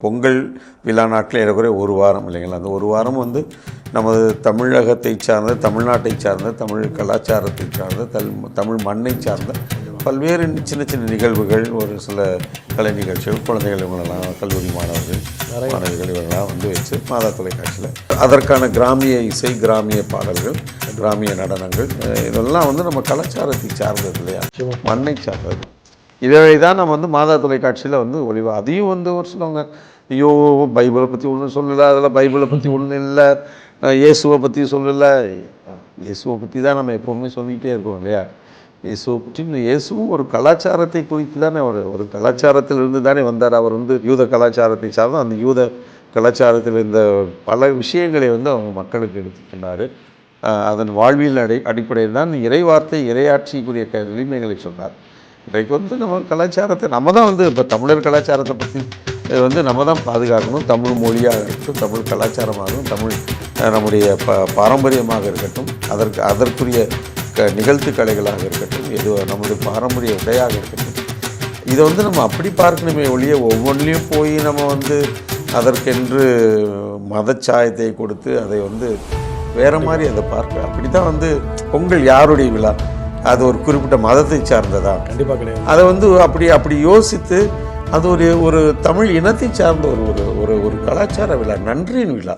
பொங்கல் விழா நாட்டில் ஏறக்குறைய ஒரு வாரம் இல்லைங்களா? அந்த ஒரு வாரம் வந்து நமது தமிழகத்தை சார்ந்த தமிழ்நாட்டை சார்ந்த தமிழ் கலாச்சாரத்தை சார்ந்த தல் தமிழ் மண்ணை சார்ந்த பல்வேறு சின்ன சின்ன நிகழ்வுகள் ஒரு சில கலை நிகழ்ச்சிகள் குழந்தைகள் இவங்களெல்லாம் கல்லூரி மாணவர்கள் மாணவிகள் இவங்கெல்லாம் வந்து வச்சு மாதா தொலைக்காட்சியில் அதற்கான கிராமிய இசை கிராமிய பாடல்கள் கிராமிய நடனங்கள் இதெல்லாம் வந்து நம்ம கலாச்சாரத்தை சார்ந்தது இல்லையா? மண்ணை சார்ந்தது. இதை தான் நம்ம வந்து மாதா தொலைக்காட்சியில் வந்து ஒளிவா அதையும் வந்து ஒரு சிலவங்க ஐயோ பைபிளை பற்றி ஒன்றும் சொல்லலை அதில் பைபிளை பற்றி ஒன்றும் இல்லை இயேசுவை பற்றி சொல்லலை. இயேசுவை பற்றி தான் நம்ம எப்போவுமே சொல்லிக்கிட்டே இருக்கோம் இல்லையா? இயேசுவை பற்றி இயேசுவும் ஒரு கலாச்சாரத்தை குறித்து தானே ஒரு ஒரு கலாச்சாரத்திலிருந்து தானே வந்தார். அவர் வந்து யூத கலாச்சாரத்தை சார்ந்த அந்த யூத கலாச்சாரத்தில் இருந்த பல விஷயங்களை வந்து அவங்க மக்களுக்கு எடுத்து சொன்னார். அதன் வாழ்வியல் அடி அடிப்படையில் தான் இறைவார்த்தை இரையாட்சிக்குரிய க எளிமைகளை சொன்னார். இன்றைக்கு வந்து நம்ம கலாச்சாரத்தை நம்ம தான் வந்து இப்போ தமிழர் கலாச்சாரத்தை பற்றி வந்து நம்ம தான் பாதுகாக்கணும். தமிழ் மொழியாக இருக்கட்டும் தமிழ் கலாச்சாரமாகவும் தமிழ் நம்முடைய ப பாரம்பரியமாக இருக்கட்டும் அதற்கு அதற்குரிய க நிகழ்த்து கலைகளாக இருக்கட்டும் எது நம்முடைய பாரம்பரிய உடையாக இருக்கட்டும். இதை வந்து நம்ம அப்படி பார்க்கணுமே ஒழிய ஒவ்வொன்றிலையும் போய் நம்ம வந்து அதற்கென்று மதச்சாயத்தை கொடுத்து அதை வந்து வேறு மாதிரி அதை பார்க்க அப்படி தான் வந்து பொங்கல் யாருடைய விழா? அது ஒரு குறிப்பிட்ட மதத்தை சார்ந்ததா? கண்டிப்பாக கிடையாது. அதை வந்து அப்படி அப்படி யோசித்து அது ஒரு ஒரு தமிழ் இனத்தை சார்ந்த ஒரு ஒரு ஒரு கலாச்சார விழா நன்றியின் விழா.